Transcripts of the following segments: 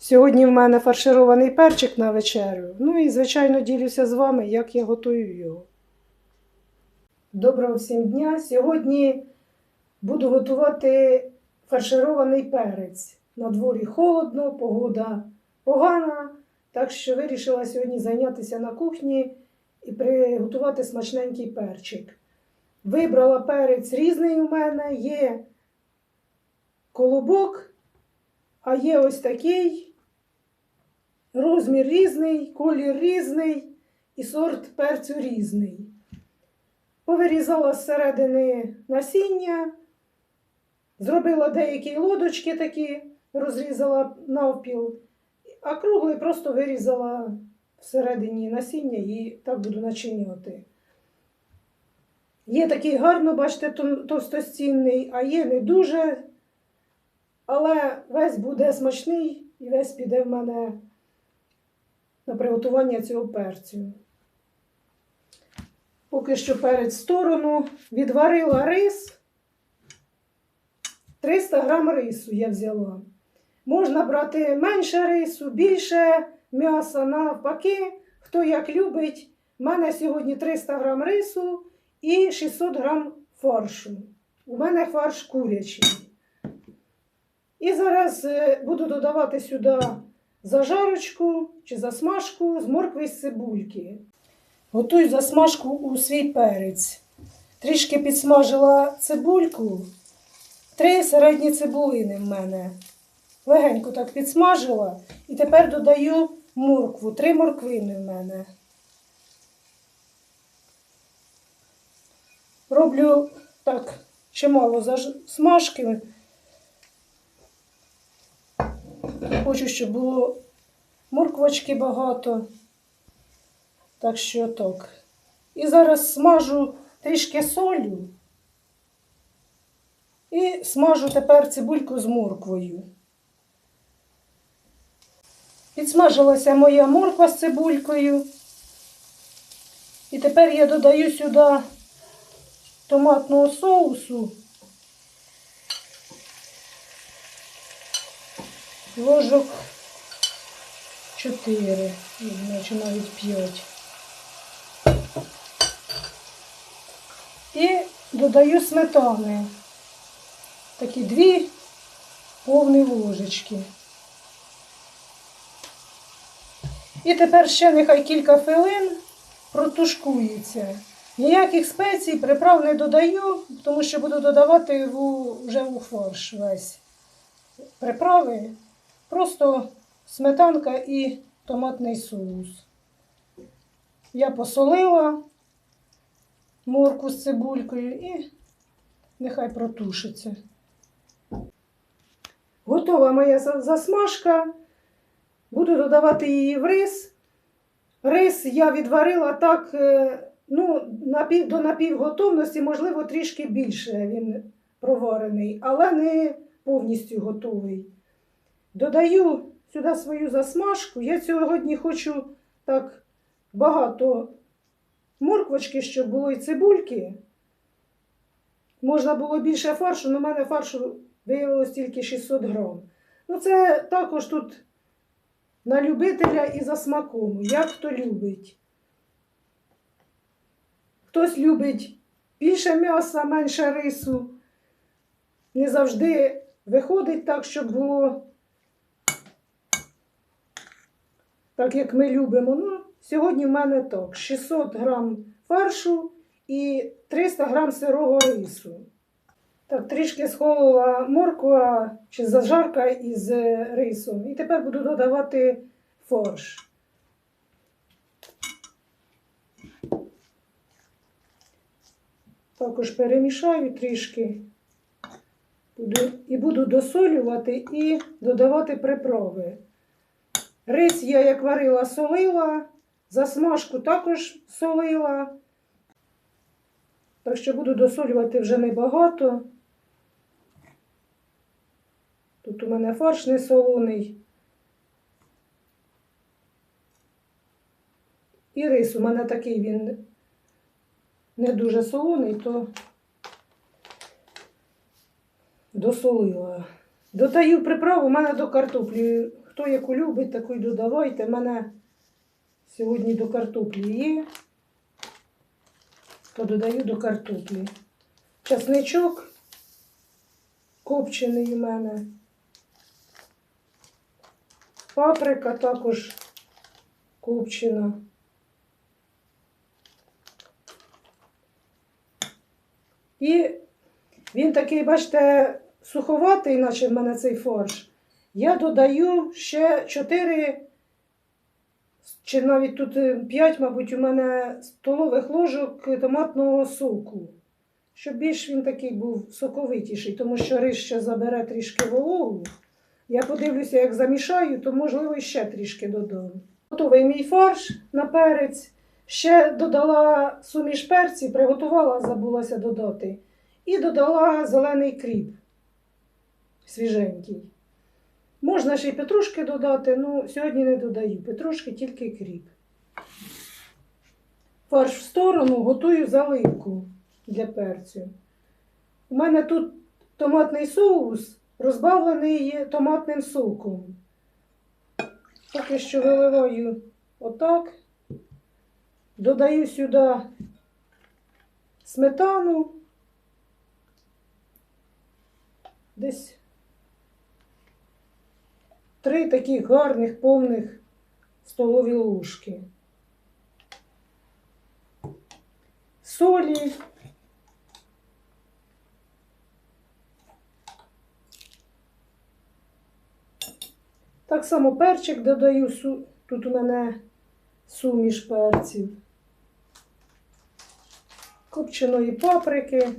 Сьогодні в мене фарширований перчик на вечерю. Ну і, звичайно, ділюся з вами, як я готую його. Доброго всім дня! Сьогодні буду готувати фарширований перець. На дворі холодно, погода погана, так що вирішила сьогодні зайнятися на кухні і приготувати смачненький перчик. Вибрала перець різний у мене, є колобок, а є ось такий. Розмір різний, колір різний і сорт перцю різний. Повирізала зсередини насіння, зробила деякі лодочки такі, розрізала навпіл, а круглий просто вирізала всередині насіння і так буду начиняти. Є такий гарно, бачите, товстостінний, а є не дуже, але весь буде смачний і весь піде в мене на приготування цього перцю. Поки що перець в сторону. Відварила рис. 300 грам рису я взяла. Можна брати менше рису, більше м'яса навпаки. Хто як любить. У мене сьогодні 300 грам рису і 600 грам фаршу. У мене фарш курячий. І зараз е, буду додавати сюди зажарочку чи засмажку з моркви з цибульки. Готую засмажку у свій перець. Трішки підсмажила цибульку. Три середні цибулини в мене. Легенько так підсмажила. І тепер додаю моркву. Три морквини в мене. Роблю так чимало засмажки. Хочу, щоб було морквочки багато. Так що так. І зараз смажу трішки солю. І смажу тепер цибульку з морквою. Підсмажилася моя морква з цибулькою. І тепер я додаю сюди томатного соусу. Ложок 4, чи навіть 5. І додаю сметани. Такі дві повні ложечки. І тепер ще нехай кілька хвилин протушкується. Ніяких спецій, приправ не додаю, тому що буду додавати вже у фарш весь приправи. Просто сметанка і томатний соус. Я посолила морку з цибулькою і нехай протушиться. Готова моя засмажка. Буду додавати її в рис. Рис я відварила так, е, ну, напів, до напівготовності, можливо, трішки більше він проварений, але не повністю готовий. Додаю сюди свою засмажку. Я сьогодні хочу так багато морквочки, щоб було і цибульки. Можна було більше фаршу, але в мене фаршу виявилось тільки 600 грам. Ну, це також тут на любителя і за смаком, як хто любить. Хтось любить більше м'яса, менше рису. Не завжди виходить так, щоб було так, як ми любимо. Ну, сьогодні в мене так: 600 грам фаршу і 300 грам сирого рису. Так, трішки схолола морква чи зажарка із е, рисом. І тепер буду додавати фарш. Також перемішаю трішки. І буду досолювати і додавати приправи. Рис я як варила, солила, засмажку також солила. Так що буду досолювати вже небагато. Тут у мене фарш не солоний. І рис у мене такий він не дуже солоний, то досолила. Додаю приправу, у мене до картоплі Хто яку любить, таку й додавайте. У мене сьогодні до картоплі є, то додаю до картоплі. Часничок копчений у мене. Паприка також копчена. І він такий, бачите, суховатий, наче в мене цей фарш. Я додаю ще 4, чи навіть тут 5, мабуть, у мене столових ложок томатного соку. Щоб більш він такий був соковитіший, тому що рис забере трішки вологу. Я подивлюся, як замішаю, то можливо ще трішки додам. Готовий мій фарш на перець. Ще додала суміш перці, приготувала, забулася додати. І додала зелений кріп свіженький. Можна ще й петрушки додати, ну сьогодні не додаю. Петрушки тільки кріп. Фарш в сторону готую заливку для перцю. У мене тут томатний соус розбавлений томатним соком. Поки що виливаю отак. Додаю сюди сметану. Десь три таких гарних повних столові ложки. Солі. Так само перчик додаю, тут у мене суміш перців, копченої паприки.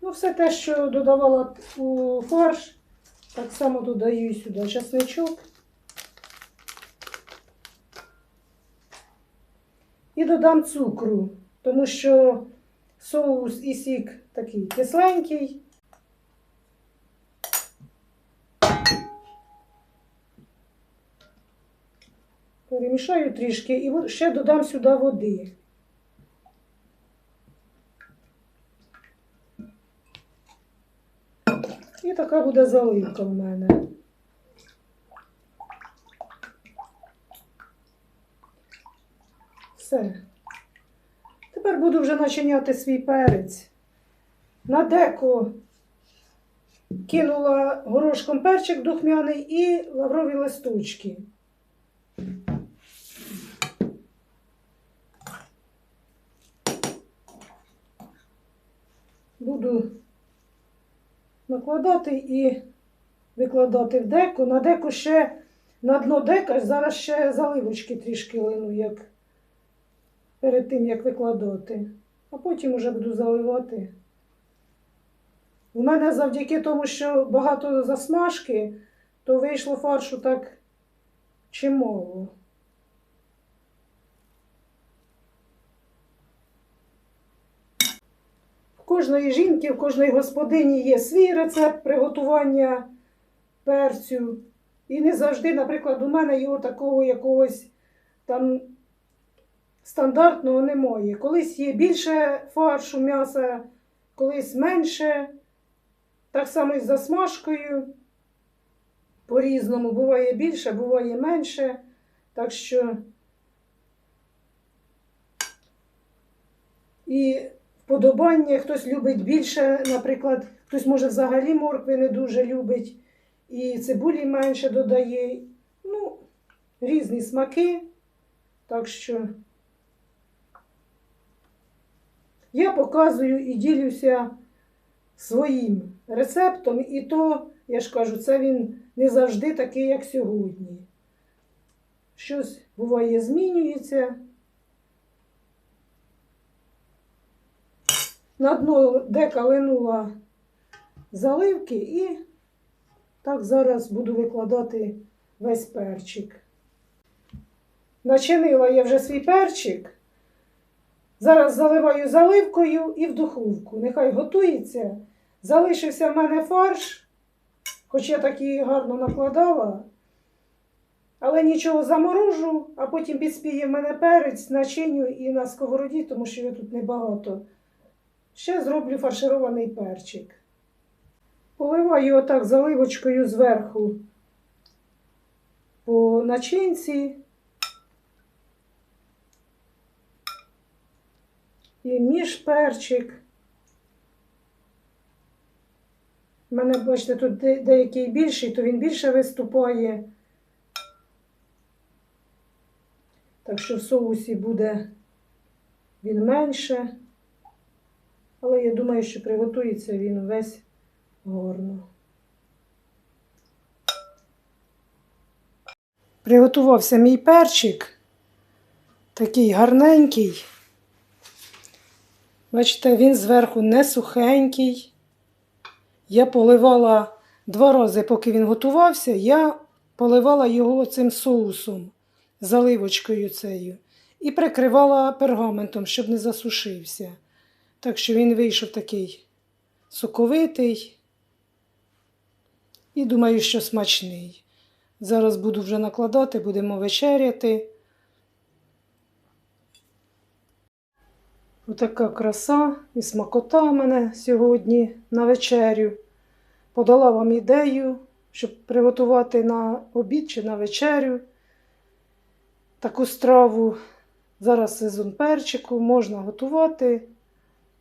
Ну, все те, що додавала у фарш, так само додаю сюди чесничок. І додам цукру, тому що соус і сік такий кисленький. Перемішаю трішки і ще додам сюди води. Така буде заливка в мене. Все. Тепер буду вже начиняти свій перець. На деко кинула горошком перчик духмяний і лаврові листочки. Буду накладати і викладати в деко. На деко ще на дно дека зараз ще заливочки трішки лину, як перед тим, як викладати. А потім вже буду заливати. У мене завдяки тому, що багато засмажки, то вийшло фаршу так чимало. Кожної жінки, в кожної господині є свій рецепт приготування перцю. І не завжди, наприклад, у мене його такого якогось там стандартного немає. Колись є більше фаршу м'яса, колись менше. Так само і з засмажкою. По-різному. Буває більше, буває менше. Так що і вподобання хтось любить більше, наприклад, хтось може взагалі моркви не дуже любить, і цибулі менше додає. Ну, різні смаки. Так що я показую і ділюся своїм рецептом, і то, я ж кажу, це він не завжди такий, як сьогодні. Щось буває змінюється. На дно дека линула заливки і так зараз буду викладати весь перчик. Начинила я вже свій перчик. Зараз заливаю заливкою і в духовку. Нехай готується. Залишився в мене фарш, хоч я такий гарно накладала. Але нічого заморожу, а потім підспіє в мене перець, начиню і на сковороді, тому що я тут небагато. Ще зроблю фарширований перчик. Поливаю отак заливочкою зверху по начинці. І між перчик. У мене, бачите, тут деякий більший, то він більше виступає. Так що в соусі буде він менше. Але я думаю, що приготується він весь гарно. Приготувався мій перчик. Такий гарненький. Бачите, він зверху не сухенький. Я поливала два рази, поки він готувався, я поливала його цим соусом, заливочкою цією, і прикривала пергаментом, щоб не засушився. Так що він вийшов такий соковитий. І думаю, що смачний. Зараз буду вже накладати, будемо вечеряти. Отака краса і смакота в мене сьогодні на вечерю. Подала вам ідею, щоб приготувати на обід чи на вечерю таку страву. Зараз сезон перчику, можна готувати.